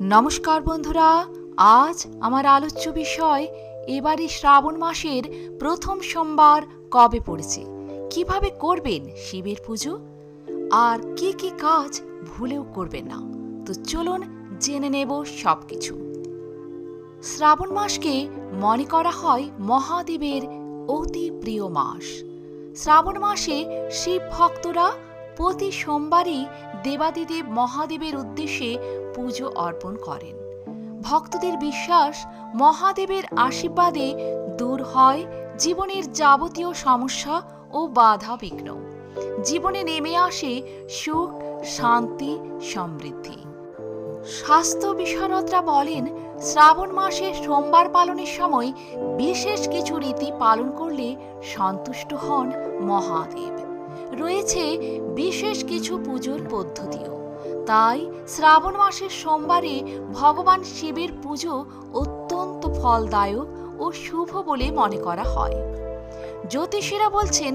নমস্কার বন্ধুরা, আজ আমার আলোচ্য বিষয়, এবারে শ্রাবণ মাসের প্রথম সোমবার কবে পড়েছে? কীভাবে করবেন শিবের পুজো? আর কি কি কাজ ভুলেও করবেন না? তো চলুন জেনে নেব সব কিছু শ্রাবণ মাসকে মনে করা হয় মহাদেবের অতি প্রিয় মাস। শ্রাবণ মাসে শিব ভক্তরা প্রতি সোমবারই দেবাদিদেব মহাদেবের উদ্দেশ্যে পুজো অর্পণ করেন। ভক্তদের বিশ্বাস, মহাদেবের আশীর্বাদে দূর হয় জীবনের যাবতীয় সমস্যা ও বাধা বিঘ্ন। জীবনে নেমে আসে সুখ, শান্তি, সমৃদ্ধি। স্বাস্থ্য বিশারদরা বলেন, শ্রাবণ মাসে সোমবার পালনের সময় বিশেষ কিছু রীতি পালন করলে সন্তুষ্ট হন মহাদেব। রয়েছে বিশেষ কিছু পুজোর পদ্ধতিও। তাই শ্রাবণ মাসের সোমবারে ভগবান শিবের পুজো অত্যন্ত ফলদায়ক ও শুভ বলে মনে করা হয়। জ্যোতিষীরা বলছেন,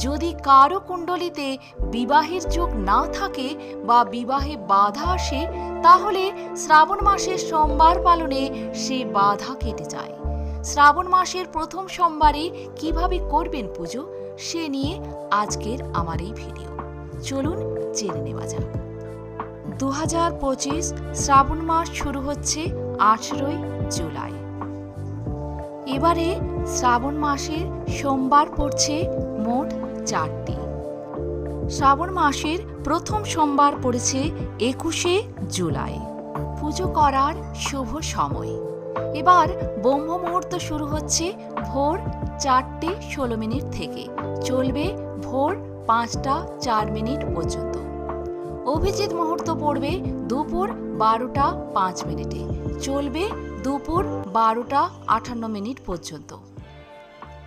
যদি কারও কুণ্ডলিতে বিবাহের যোগ না থাকে বা বিবাহে বাধা আসে, তাহলে শ্রাবণ মাসের সোমবার পালনে সে বাধা কেটে যায়। শ্রাবণ মাসের প্রথম সোমবারে কীভাবে করবেন পুজো? সে নিয়ে আজকের আমার এই ভিডিও। চলুন জেনে নেওয়া যাক। দু হাজার পঁচিশ শ্রাবণ মাস শুরু হচ্ছে আঠেরোই জুলাই। এবারে শ্রাবণ মাসের সোমবার পড়ছে মোট চারটি। শ্রাবণ মাসের প্রথম সোমবার পড়েছে একুশে জুলাই। পুজো করার শুভ সময়। এবার ব্রহ্ম মুহূর্ত শুরু হচ্ছে ভোর চারটে ষোলো মিনিট থেকে। চলবে ভোর পাঁচটা চার মিনিট পর্যন্ত। অভিজিৎ মুহূর্ত পড়বে দুপুর বারোটা পাঁচ মিনিটে। চলবে দুপুর বারোটা আটান্ন মিনিট পর্যন্ত।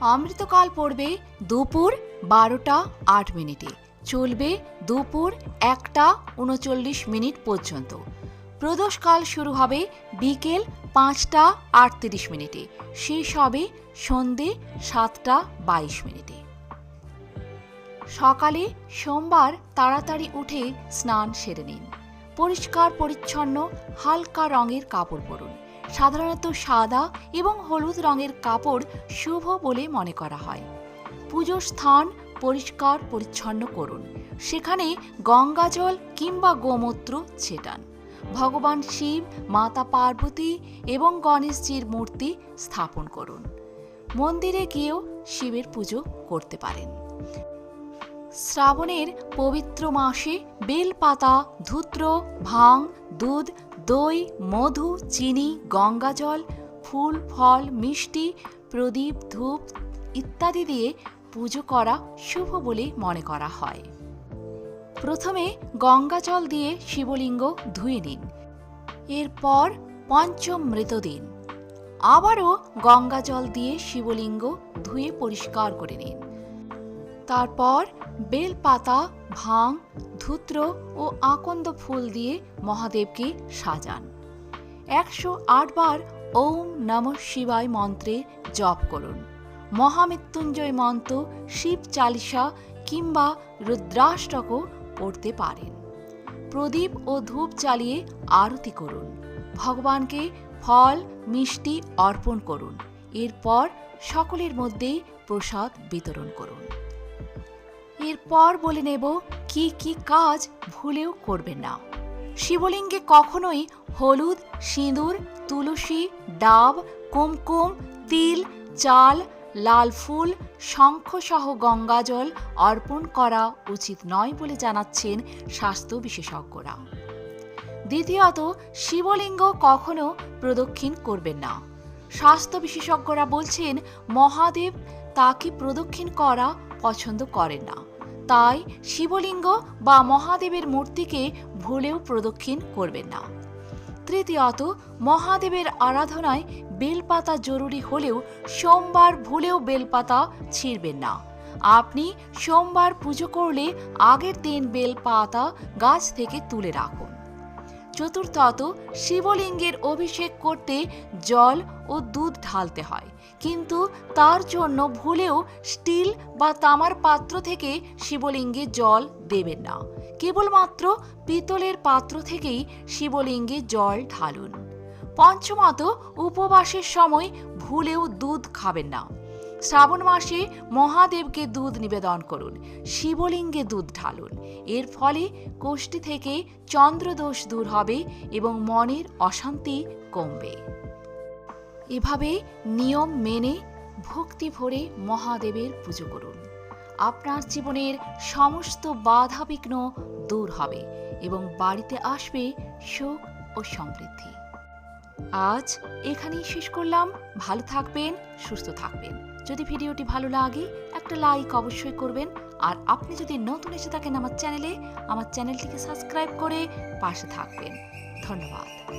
অমৃতকাল পড়বে দুপুর বারোটা আট মিনিটে। চলবে দুপুর একটা উনচল্লিশ মিনিট পর্যন্ত। প্রদোষকাল শুরু হবে বিকেল পাঁচটা আটত্রিশ মিনিটে। শেষ হবে সন্ধে সাতটা বাইশ মিনিটে। সকালে সোমবার তাড়াতাড়ি উঠে স্নান সেরে নিন। পরিষ্কার পরিচ্ছন্ন হালকা রঙের কাপড় পরুন। সাধারণত সাদা এবং হলুদ রঙের কাপড় শুভ বলে মনে করা হয়। পুজোর স্থান পরিষ্কার পরিচ্ছন্ন করুন। সেখানে গঙ্গাজল কিংবা গোমূত্র ছেটান। ভগবান শিব, মাতা পার্বতী এবং গণেশজির মূর্তি স্থাপন করুন। মন্দিরে গিয়েও শিবের পুজো করতে পারেন। শ্রাবণের পবিত্র মাসে বেলপাতা, ধূত্র, ভাং, দুধ, দই, মধু, চিনি, গঙ্গাজল, ফুল, ফল, মিষ্টি, প্রদীপ, ধূপ ইত্যাদি দিয়ে পুজো করা শুভ বলে মনে করা হয়। প্রথমে গঙ্গাজল দিয়ে শিবলিঙ্গ ধুয়ে নিন। এরপর পঞ্চমৃত দিন। আবারও গঙ্গাজল দিয়ে শিবলিঙ্গ ধুয়ে পরিষ্কার করে নিন। তারপর বেলপাতা, ভাং, ধূত্র ও আকন্দ ফুল দিয়ে মহাদেবকে সাজান। একশো বার ওম নম শিবায় মন্ত্রে জপ করুন। মহামৃত্যুঞ্জয় মন্ত্র, শিব চালিসা কিংবা রুদ্রাষ্টকও পড়তে পারেন। প্রদীপ ও ধূপ জ্বালিয়ে আরতি করুন। ভগবানকে ফল, মিষ্টি অর্পণ করুন। এরপর সকলের মধ্যেই প্রসাদ বিতরণ করুন। এরপর বলে নেব, কি কি কাজ ভুলেও করবেন না। শিবলিঙ্গে কখনোই হলুদ, সিঁদুর, তুলসী, ডাব, কুমকুম, তিল, চাল লাল ফুল, শঙ্খসহ গঙ্গাজল অর্পণ করা উচিত নয় বলে জানাচ্ছেন স্বাস্থ্য বিশেষজ্ঞরা। দ্বিতীয়ত, শিবলিঙ্গ কখনো প্রদক্ষিণ করবেন না। স্বাস্থ্য বিশেষজ্ঞরা বলছেন, মহাদেব তাকে প্রদক্ষিণ করা পছন্দ করেন না। তাই শিবলিঙ্গ বা মহাদেবের মূর্তিকে ভুলেও প্রদক্ষিণ করবেন না। তৃতীয়ত, মহাদেবের আরাধনায় বেলপাতা জরুরি হলেও সোমবার ভুলেও বেলপাতা ছিঁড়বেন না। আপনি সোমবার পুজো করলে আগের দিন বেলপাতা গাছ থেকে তুলে রাখুন। চতুর্থত, শিবলিঙ্গের অভিষেক করতে জল ও দুধ ঢালতে হয়। কিন্তু তার জন্য ভুলেও স্টিল বা তামার পাত্র থেকে শিবলিঙ্গে জল দেবেন না। কেবলমাত্র পিতলের পাত্র থেকেই শিবলিঙ্গে জল ঢালুন। পঞ্চমত, উপবাসের সময় ভুলেও দুধ খাবেন না। শ্রাবণ মাসে মহাদেবকে দুধ নিবেদন করুন, শিবলিঙ্গে দুধ ঢালুন। এর ফলে কোষ্ঠী থেকে চন্দ্রদোষ দূর হবে এবং মনের অশান্তি কমবে। এভাবে নিয়ম মেনে ভক্তি ভরে মহাদেবের পুজো করুন। আপনার জীবনের সমস্ত বাধা বিঘ্ন দূর হবে এবং বাড়িতে আসবে সুখ ও সমৃদ্ধি। আজ এখানেই শেষ করলাম। ভালো থাকবেন, সুস্থ থাকবেন। যদি ভিডিওটি ভালো লাগে, একটা লাইক অবশ্যই করবেন। আর আপনি যদি নতুন এসে থাকেন আমার চ্যানেলে, আমার চ্যানেলটিকে সাবস্ক্রাইব করে পাশে থাকবেন। ধন্যবাদ।